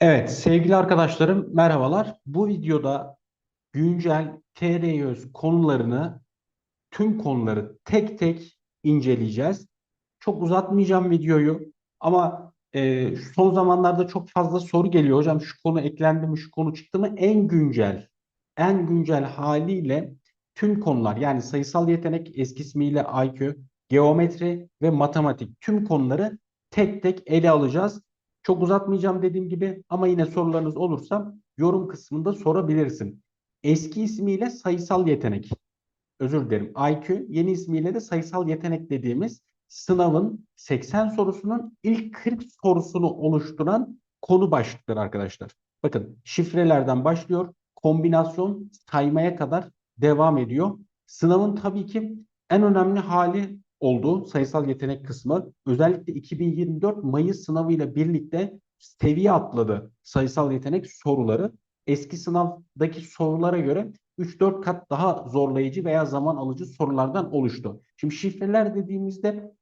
Evet, sevgili arkadaşlarım merhabalar. Bu videoda güncel TR100 konularını, tüm konuları tek tek inceleyeceğiz. Çok uzatmayacağım videoyu ama e, son zamanlarda çok fazla soru geliyor. Hocam şu konu eklendi mi, şu konu çıktı mı? En güncel, en güncel haliyle tüm konular yani sayısal yetenek eski ismiyle IQ, geometri ve matematik tüm konuları tek tek ele alacağız. Çok uzatmayacağım dediğim gibi ama yine sorularınız olursa yorum kısmında sorabilirsin. Eski ismiyle sayısal yetenek. Özür dilerim. IQ yeni ismiyle de sayısal yetenek dediğimiz sınavın 80 sorusunun ilk 40 sorusunu oluşturan konu başlıkları arkadaşlar. Bakın şifrelerden başlıyor. Kombinasyon saymaya kadar devam ediyor. Sınavın tabii ki en önemli hali oldu sayısal yetenek kısmı. Özellikle 2024 Mayıs sınavıyla birlikte seviye atladı sayısal yetenek soruları. Eski sınavdaki sorulara göre 3-4 kat daha zorlayıcı veya zaman alıcı sorulardan oluştu. Şimdi şifreler dediğimizde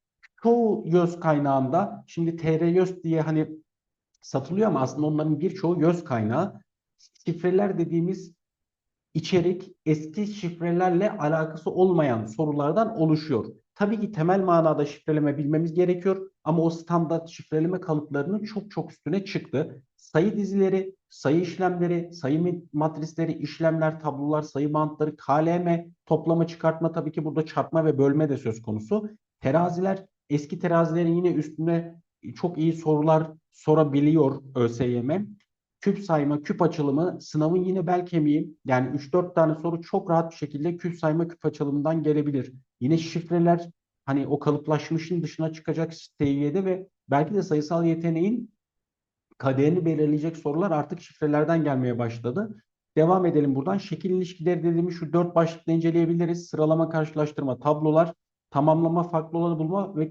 çoğu YÖS kaynağında şimdi TR YÖS diye hani satılıyor ama aslında onların birçoğu YÖS kaynağı. Şifreler dediğimiz içerik eski şifrelerle alakası olmayan sorulardan oluşuyor. Tabii ki temel manada şifreleme bilmemiz gerekiyor ama o standart şifreleme kalıplarının çok çok üstüne çıktı. Sayı dizileri, sayı işlemleri, sayı matrisleri, işlemler, tablolar, sayı bantları, KLM, toplama, çıkartma tabii ki burada çarpma ve bölme de söz konusu. Teraziler, eski terazilerin yine üstüne çok iyi sorular sorabiliyor ÖSYM küp sayma, küp açılımı sınavın yine bel kemiği. Yani 3-4 tane soru çok rahat bir şekilde küp sayma, küp açılımından gelebilir. Yine şifreler hani o kalıplaşmışın dışına çıkacak seviyede ve belki de sayısal yeteneğin kaderini belirleyecek sorular artık şifrelerden gelmeye başladı. Devam edelim buradan. Şekil ilişkileri dediğimiz şu dört başlıkta inceleyebiliriz. Sıralama, karşılaştırma, tablolar, tamamlama, farklı olanı bulma ve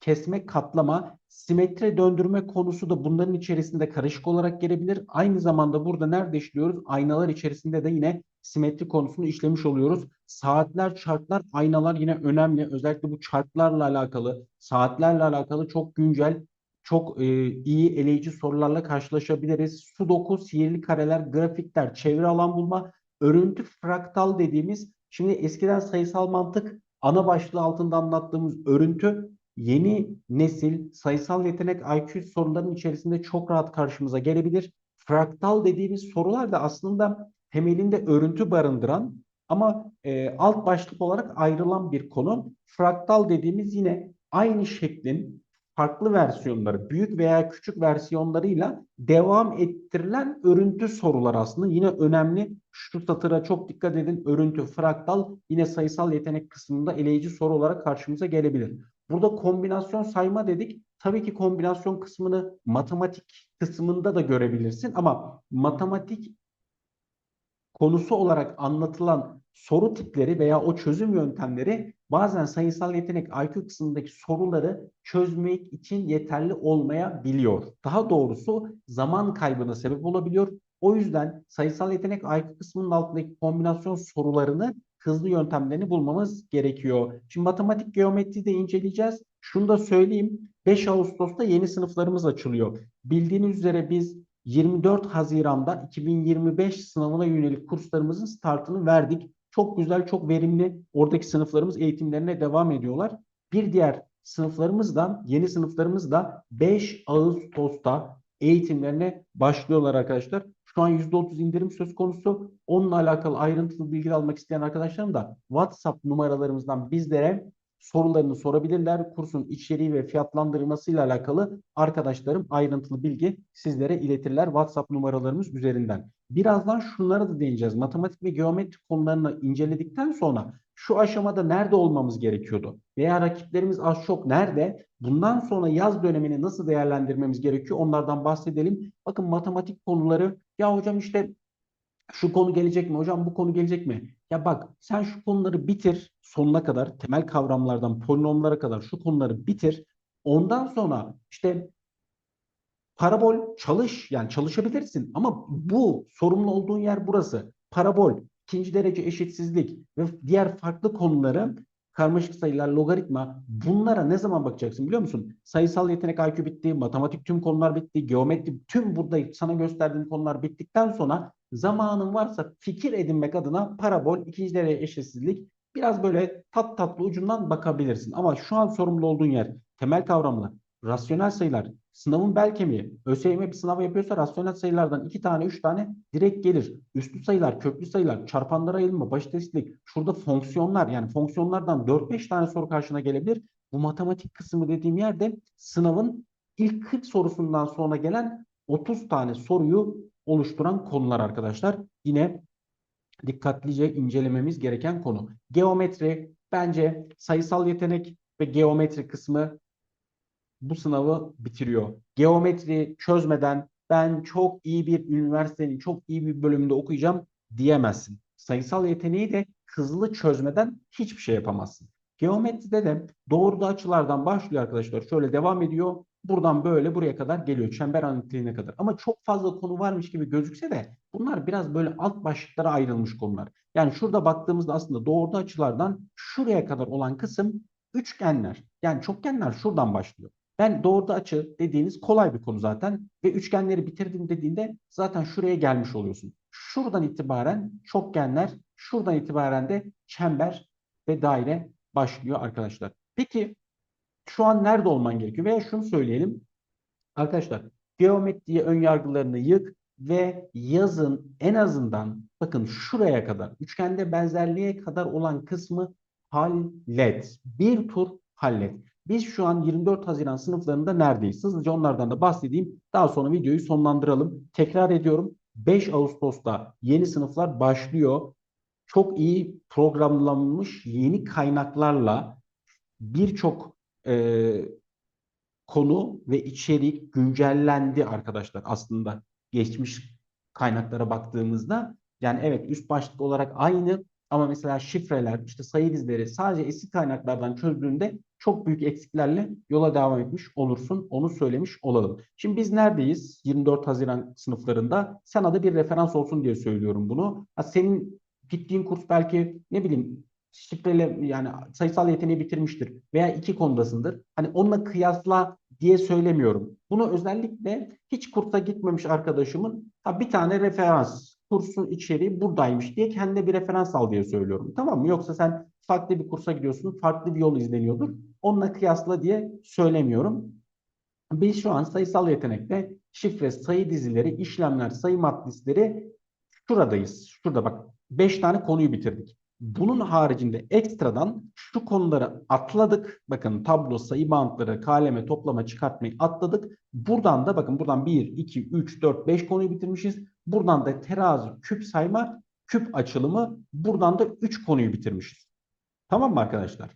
kesme, katlama, simetri döndürme konusu da bunların içerisinde karışık olarak gelebilir. Aynı zamanda burada nerede işliyoruz? Aynalar içerisinde de yine simetri konusunu işlemiş oluyoruz. Saatler, çarklar, aynalar yine önemli. Özellikle bu çarklarla alakalı, saatlerle alakalı çok güncel, çok e, iyi eleyici sorularla karşılaşabiliriz. Sudoku, sihirli kareler, grafikler, çevre alan bulma, örüntü fraktal dediğimiz, şimdi eskiden sayısal mantık ana başlığı altında anlattığımız örüntü yeni nesil sayısal yetenek IQ sorularının içerisinde çok rahat karşımıza gelebilir. Fraktal dediğimiz sorular da aslında temelinde örüntü barındıran ama e, alt başlık olarak ayrılan bir konu. Fraktal dediğimiz yine aynı şeklin farklı versiyonları, büyük veya küçük versiyonlarıyla devam ettirilen örüntü sorular aslında. Yine önemli. Şu satıra çok dikkat edin. Örüntü, fraktal yine sayısal yetenek kısmında eleyici soru olarak karşımıza gelebilir. Burada kombinasyon sayma dedik. Tabii ki kombinasyon kısmını matematik kısmında da görebilirsin ama matematik konusu olarak anlatılan soru tipleri veya o çözüm yöntemleri bazen sayısal yetenek IQ kısmındaki soruları çözmek için yeterli olmayabiliyor. Daha doğrusu zaman kaybına sebep olabiliyor. O yüzden sayısal yetenek IQ kısmının altındaki kombinasyon sorularını hızlı yöntemlerini bulmamız gerekiyor. Şimdi matematik geometri de inceleyeceğiz. Şunu da söyleyeyim. 5 Ağustos'ta yeni sınıflarımız açılıyor. Bildiğiniz üzere biz 24 Haziran'da 2025 sınavına yönelik kurslarımızın startını verdik. Çok güzel, çok verimli oradaki sınıflarımız eğitimlerine devam ediyorlar. Bir diğer sınıflarımız da, yeni sınıflarımız da 5 Ağustos'ta eğitimlerine başlıyorlar arkadaşlar. Şu an %30 indirim söz konusu. Onunla alakalı ayrıntılı bilgi almak isteyen arkadaşlarım da WhatsApp numaralarımızdan bizlere sorularını sorabilirler. Kursun içeriği ve fiyatlandırılmasıyla alakalı arkadaşlarım ayrıntılı bilgi sizlere iletirler WhatsApp numaralarımız üzerinden. Birazdan şunlara da değineceğiz. Matematik ve geometri konularını inceledikten sonra şu aşamada nerede olmamız gerekiyordu? Veya rakiplerimiz az çok nerede? Bundan sonra yaz dönemini nasıl değerlendirmemiz gerekiyor? Onlardan bahsedelim. Bakın matematik konuları ya hocam işte şu konu gelecek mi? Hocam bu konu gelecek mi? Ya bak sen şu konuları bitir sonuna kadar temel kavramlardan polinomlara kadar şu konuları bitir. Ondan sonra işte parabol çalış yani çalışabilirsin ama bu sorumlu olduğun yer burası. Parabol, ikinci derece eşitsizlik ve diğer farklı konuları karmaşık sayılar, logaritma bunlara ne zaman bakacaksın biliyor musun? Sayısal yetenek IQ bitti, matematik tüm konular bitti, geometri tüm burada sana gösterdiğim konular bittikten sonra zamanın varsa fikir edinmek adına parabol, ikinci derece eşitsizlik biraz böyle tat tatlı ucundan bakabilirsin. Ama şu an sorumlu olduğun yer temel kavramlar, rasyonel sayılar, sınavın bel kemiği. ÖSYM bir sınav yapıyorsa rasyonel sayılardan iki tane, üç tane direkt gelir. Üstlü sayılar, köklü sayılar, çarpanlara ayırma, baş eşitlik. Şurada fonksiyonlar yani fonksiyonlardan 4-5 tane soru karşına gelebilir. Bu matematik kısmı dediğim yerde sınavın ilk 40 sorusundan sonra gelen 30 tane soruyu oluşturan konular arkadaşlar. Yine dikkatlice incelememiz gereken konu. Geometri bence sayısal yetenek ve geometri kısmı bu sınavı bitiriyor. Geometri çözmeden ben çok iyi bir üniversitenin çok iyi bir bölümünde okuyacağım diyemezsin. Sayısal yeteneği de hızlı çözmeden hiçbir şey yapamazsın. Geometride de doğruda açılardan başlıyor arkadaşlar. Şöyle devam ediyor. Buradan böyle buraya kadar geliyor. Çember analitiğine kadar. Ama çok fazla konu varmış gibi gözükse de bunlar biraz böyle alt başlıklara ayrılmış konular. Yani şurada baktığımızda aslında doğruda açılardan şuraya kadar olan kısım üçgenler. Yani çokgenler şuradan başlıyor. Ben doğruda açı dediğiniz kolay bir konu zaten ve üçgenleri bitirdim dediğinde zaten şuraya gelmiş oluyorsun. Şuradan itibaren çokgenler, şuradan itibaren de çember ve daire başlıyor arkadaşlar. Peki şu an nerede olman gerekiyor? Veya şunu söyleyelim. Arkadaşlar geometriye ön yargılarını yık ve yazın en azından bakın şuraya kadar üçgende benzerliğe kadar olan kısmı hallet. Bir tur hallet. Biz şu an 24 Haziran sınıflarında neredeyiz? Hızlıca onlardan da bahsedeyim. Daha sonra videoyu sonlandıralım. Tekrar ediyorum. 5 Ağustos'ta yeni sınıflar başlıyor. Çok iyi programlanmış yeni kaynaklarla birçok e, konu ve içerik güncellendi arkadaşlar aslında geçmiş kaynaklara baktığımızda. Yani evet üst başlık olarak aynı ama mesela şifreler, işte sayı dizleri sadece eski kaynaklardan çözdüğünde çok büyük eksiklerle yola devam etmiş olursun. Onu söylemiş olalım. Şimdi biz neredeyiz? 24 Haziran sınıflarında. Sana da bir referans olsun diye söylüyorum bunu. Ha, senin gittiğin kurs belki ne bileyim şifrele yani sayısal yeteneği bitirmiştir veya iki konudasındır. Hani onunla kıyasla diye söylemiyorum. Bunu özellikle hiç kursa gitmemiş arkadaşımın ha bir tane referans kursun içeriği buradaymış diye kendine bir referans al diye söylüyorum. Tamam mı? Yoksa sen farklı bir kursa gidiyorsun, farklı bir yol izleniyordur. Onunla kıyasla diye söylemiyorum. Biz şu an sayısal yetenekte şifre, sayı dizileri, işlemler, sayı matrisleri şuradayız. Şurada bak 5 tane konuyu bitirdik. Bunun haricinde ekstradan şu konuları atladık. Bakın tablo, sayı bantları, kaleme, toplama, çıkartmayı atladık. Buradan da bakın buradan 1, 2, 3, 4, 5 konuyu bitirmişiz. Buradan da terazi, küp sayma, küp açılımı. Buradan da 3 konuyu bitirmişiz. Tamam mı arkadaşlar?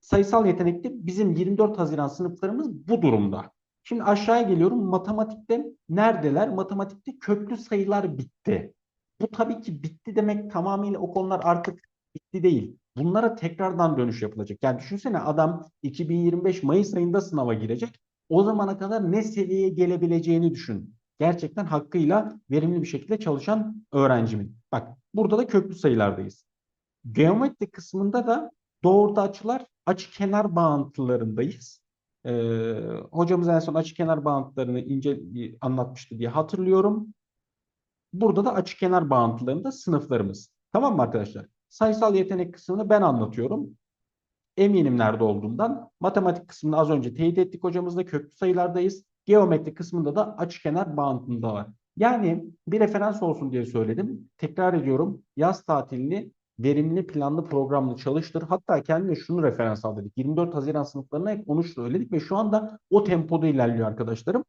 Sayısal yetenekte bizim 24 Haziran sınıflarımız bu durumda. Şimdi aşağıya geliyorum. Matematikte neredeler? Matematikte köklü sayılar bitti. Bu tabii ki bitti demek tamamıyla o konular artık bitti değil. Bunlara tekrardan dönüş yapılacak. Yani düşünsene adam 2025 Mayıs ayında sınava girecek. O zamana kadar ne seviyeye gelebileceğini düşün. Gerçekten hakkıyla verimli bir şekilde çalışan öğrencimin. Bak burada da köklü sayılardayız. Geometri kısmında da doğruda açılar açı kenar bağıntılarındayız. Ee, hocamız en son açı kenar bağıntılarını ince anlatmıştı diye hatırlıyorum. Burada da açık kenar bağıntılarında sınıflarımız. Tamam mı arkadaşlar? Sayısal yetenek kısmını ben anlatıyorum. Eminim nerede olduğundan. Matematik kısmını az önce teyit ettik hocamızla. Köklü sayılardayız. Geometri kısmında da açık kenar bağıntında var. Yani bir referans olsun diye söyledim. Tekrar ediyorum. Yaz tatilini verimli, planlı, programlı çalıştır. Hatta kendine şunu referans al dedik. 24 Haziran sınıflarına hep onu söyledik ve şu anda o tempoda ilerliyor arkadaşlarım.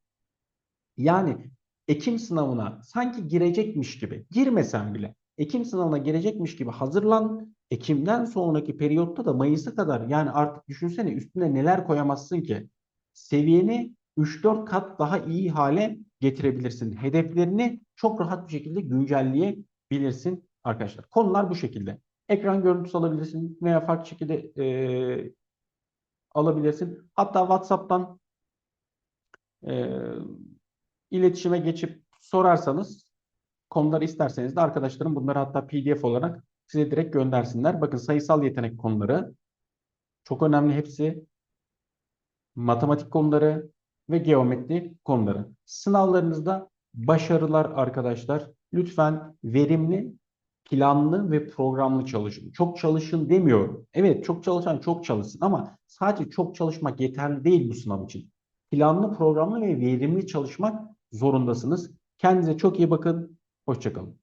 Yani Ekim sınavına sanki girecekmiş gibi, girmesen bile Ekim sınavına girecekmiş gibi hazırlan. Ekim'den sonraki periyotta da Mayıs'a kadar yani artık düşünsene üstüne neler koyamazsın ki. Seviyeni 3-4 kat daha iyi hale getirebilirsin. Hedeflerini çok rahat bir şekilde güncelleyebilirsin arkadaşlar. Konular bu şekilde. Ekran görüntüsü alabilirsin veya farklı şekilde e, alabilirsin. Hatta WhatsApp'tan e, iletişime geçip sorarsanız konuları isterseniz de arkadaşlarım bunları hatta PDF olarak size direkt göndersinler. Bakın sayısal yetenek konuları, Çok önemli hepsi. Matematik konuları ve geometri konuları. Sınavlarınızda başarılar arkadaşlar. Lütfen verimli, planlı ve programlı çalışın. Çok çalışın demiyorum. Evet çok çalışan çok çalışsın ama sadece çok çalışmak yeterli değil bu sınav için. Planlı, programlı ve verimli çalışmak zorundasınız. Kendinize çok iyi bakın. Hoşçakalın.